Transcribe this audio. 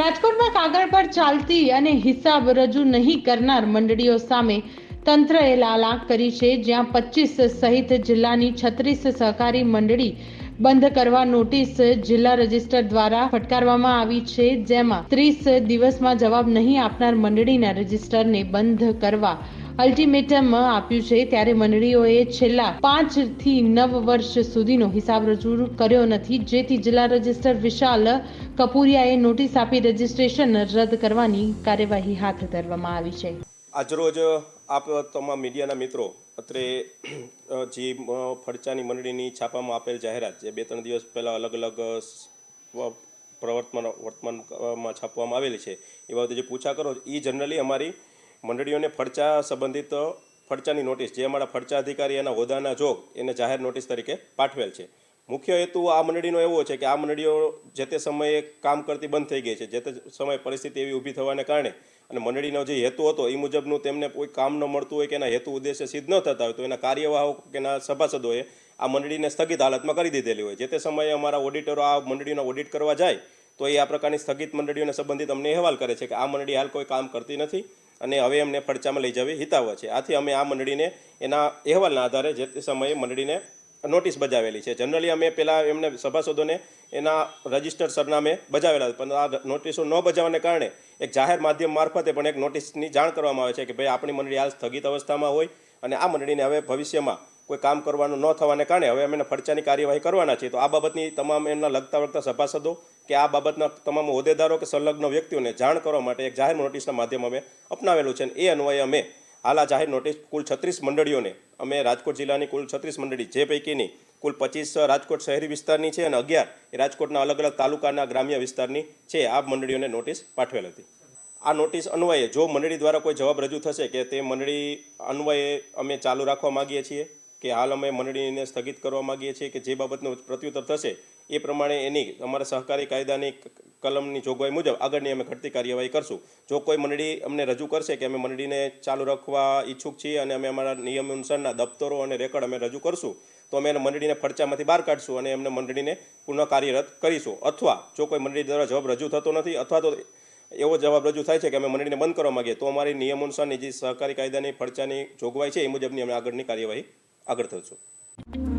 રાજકોટમાં કાગળ પર ચાલતી અને હિસાબ રજૂ નહીં કરનાર મંડળીઓ સામે તંત્રએ લાલાક કરી છે, જ્યાં પચીસ સહિત જિલ્લાની છત્રીસ સહકારી મંડળી બંધ કરવા નોટિસ જિલ્લા રજિસ્ટર દ્વારા ફટકારવામાં આવી છે, જેમાં ત્રીસ દિવસમાં જવાબ નહીં આપનાર મંડળીના રજિસ્ટરને બંધ કરવા અલ્ટિમેટમ આપ્યું છે ત્યારે મંડળીઓએ છેલ્લા પાંચથી નવ વર્ષ સુધીનો હિસાબ રજૂ કર્યો નથી. જેથી જિલ્લા રજિસ્ટર વિશાલ કપૂરિયાએ નોટિસ આપી રજીસ્ટ્રેશન રદ કરવાની કાર્યવાહી હાથ ધરવામાં આવી છે. આજરોજ આપ તમામ મીડિયાના મિત્રો, અત્રે જે ફરચાની મંડળીની છાપામાં આપેલ જાહેરાત જે બે ત્રણ દિવસ પહેલાં અલગ અલગ પ્રવર્તમાન વર્તમાનમાં છાપવામાં આવેલી છે, એ બાબતે જે પૂછા કરો એ જનરલી અમારી મંડળીઓને ફડચા સંબંધિત ફરચાની નોટિસ, જે અમારા ફડચા અધિકારી એના હોદ્દાના જોગ, એને જાહેર નોટિસ તરીકે પાઠવેલ છે. મુખ્ય હેતુ આ મંડળીનો એવો છે કે આ મંડળીઓ જે તે સમયે કામ કરતી બંધ થઈ ગઈ છે. જે તે સમયે પરિસ્થિતિ એવી ઊભી થવાને કારણે અને મંડળીનો જે હેતુ હતો એ મુજબનું તેમને કોઈ કામ ન મળતું હોય કે એના હેતુ ઉદ્દેશ્ય સિદ્ધ ન થતા હોય તો એના કાર્યવાહો કે એના સભાસદોએ આ મંડળીને સ્થગિત હાલતમાં કરી દીધેલી હોય. જે તે સમયે અમારા ઓડિટરો આ મંડળીનો ઓડિટ કરવા જાય તો એ આ પ્રકારની સ્થગિત મંડળીઓને સંબંધિત અમને અહેવાલ કરે છે કે આ મંડળી હાલ કોઈ કામ કરતી નથી. અને હવે એમને ફડચામાં લઈ જવી હિતાવહ છે આથી અમે આ મંડળીને એના અહેવાલના આધારે જે તે સમયે મંડળીને નોટિસ બજાવેલી છે જનરલી અમે પહેલાં એમને સભાસદોને એના રજિસ્ટર્ડ સરનામે બજાવેલા હતા. પણ આ નોટિસો ન બજાવવાને કારણે એક જાહેર માધ્યમ મારફતે પણ એક નોટિસની જાણ કરવામાં આવે છે કે ભાઈ આપણી મંડળી હાલ સ્થગિત અવસ્થામાં હોય અને આ મંડળીને હવે ભવિષ્યમાં કોઈ કામ કરવાનું ન થવાને કારણે હવે અમે એને ફડચાની કાર્યવાહી કરવાના છીએ. તો આ બાબતની તમામ એમના લગતા વળગતા સભાસદો કે આ બાબતના તમામ હોદ્દેદારો કે સંલગ્ન વ્યક્તિઓને જાણ કરવા માટે એક જાહેર નોટિસના માધ્યમ અમે અપનાવેલું છે અને એ અન્વયે અમે હાલ આ જાહેર નોટિસ કુલ છત્રીસ મંડળીઓને, અમે રાજકોટ જિલ્લાની કુલ છત્રીસ મંડળી, જે પૈકીની કુલ પચીસ રાજકોટ શહેરી વિસ્તારની છે અને અગિયાર એ રાજકોટના અલગ અલગ તાલુકાના ગ્રામ્ય વિસ્તારની છે. આ મંડળીઓને નોટિસ પાઠવેલ હતી. આ નોટિસ અન્વયે જો મંડળી દ્વારા કોઈ જવાબ રજૂ થશે કે તે મંડળી અન્વયે અમે ચાલુ રાખવા માગીએ છીએ કે હાલ અમે મંડળીને સ્થગિત કરવા માગીએ છીએ કે જે બાબતનો પ્રત્યુત્તર થશે, એ પ્રમાણે એની અમારા સહકારી કાયદાની કલમની જોગવાઈ મુજબ આગળની અમે ઘટતી કાર્યવાહી કરશું. જો કોઈ મંડળી અમને રજૂ કરશે કે અમે મંડળીને ચાલુ રાખવા ઈચ્છુક છીએ અને અમે અમારા નિયમ અનુસારના દફતરો અને રેકર્ડ અમે રજૂ કરશું, તો અમે એને મંડળીને ફડચામાંથી બહાર કાઢશું અને એમને મંડળીને પુનઃ કાર્યરત કરીશું. અથવા જો કોઈ મંડળી દ્વારા જવાબ રજૂ થતો નથી અથવા તો એવો જવાબ રજૂ થાય છે કે અમે મંડળીને બંધ કરવા માંગીએ, તો અમારી નિયમ અનુસારની જે સહકારી કાયદાની ફડચાની જોગવાઈ છે, એ મુજબની અમે આગળની કાર્યવાહી આગળ થશું